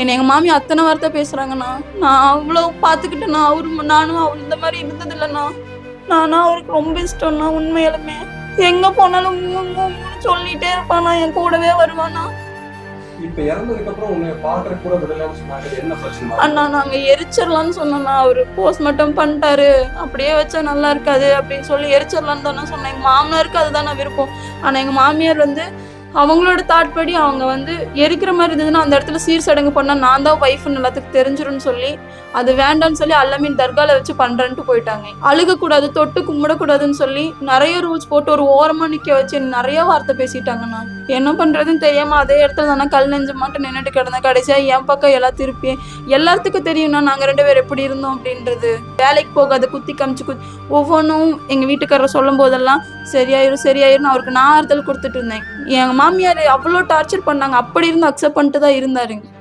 என்னை எங்கள் மாமி அத்தனை வார்த்தை பேசுகிறாங்கண்ணா நான் அவ்வளோ பார்த்துக்கிட்டேண்ணா அவரு நானும் அவர் இந்த மாதிரி இருந்ததில்லைண்ணா. நானும் அவருக்கு ரொம்ப இஷ்டம்ண்ணா உண்மையாலுமே. எங்கே போனாலும் சொல்லிட்டே இருப்பானா என் கூடவே வருவானா? இப்ப இறந்ததுக்கு அப்புறம் உன்னை பாக்குற கூட விடலன்னு சொன்னாங்க. என்ன பிரச்சனை? அண்ணா நாங்கள் எரிச்சிடலான்னு சொன்னோண்ணா அவர் போஸ்ட்மார்ட்டம் பண்ணிட்டாரு. அப்படியே வச்சா நல்லா இருக்காது அப்படின்னு சொல்லி எரிச்சிடலான்னு தானே சொன்னேன். எங்கள் மாமனாருக்கு அதுதான் நான் விருப்பம். ஆனால் எங்கள் மாமியார் வந்து அவங்களோட தாட் படி அவங்க வந்து எரிக்கிற மாதிரி இருந்ததுன்னா அந்த இடத்துல சீர் சடங்கு பண்ணால் நான் தான் ஒய்ஃப்னு எல்லாத்துக்கும் தெரிஞ்சிரும்னு சொல்லி அது வேண்டாம்னு சொல்லி அல்லமீன் தர்காவில் வச்சு பண்ணுறேன்ட்டு போயிட்டாங்க. அழுகக்கூடாது தொட்டு கும்பிடக்கூடாதுன்னு சொல்லி நிறைய ரூல்ஸ் போட்டு ஒரு ஓரமாக நிற்க வச்சு நிறைய வார்த்தை பேசிட்டாங்கண்ணா என்ன பண்ணுறதுன்னு தெரியாமல் அதே இடத்துல தானே கல் நெஞ்சு மட்டும் நின்றுட்டு கிடந்தேன். கடைசியாக என் பக்கம் எல்லாம் திருப்பி எல்லாத்துக்கும் தெரியும்னா நாங்கள் ரெண்டு பேரும் எப்படி இருந்தோம் அப்படின்றது. வேலைக்கு போகாத குத்தி காமிச்சு குத்தி ஒவ்வொன்றும் எங்கள் வீட்டுக்காரர் சொல்லும் போதெல்லாம் சரியாயிரும் சரியாயிரும் அவருக்கு நான் ஆறுதல் கொடுத்துட்டு இருந்தேன். எங்கள் மாமியார் அவ்வளோ டார்ச்சர் பண்ணாங்க. அப்படி இருந்து அக்செப்ட் பண்ணிட்டு தான் இருந்தாருங்க.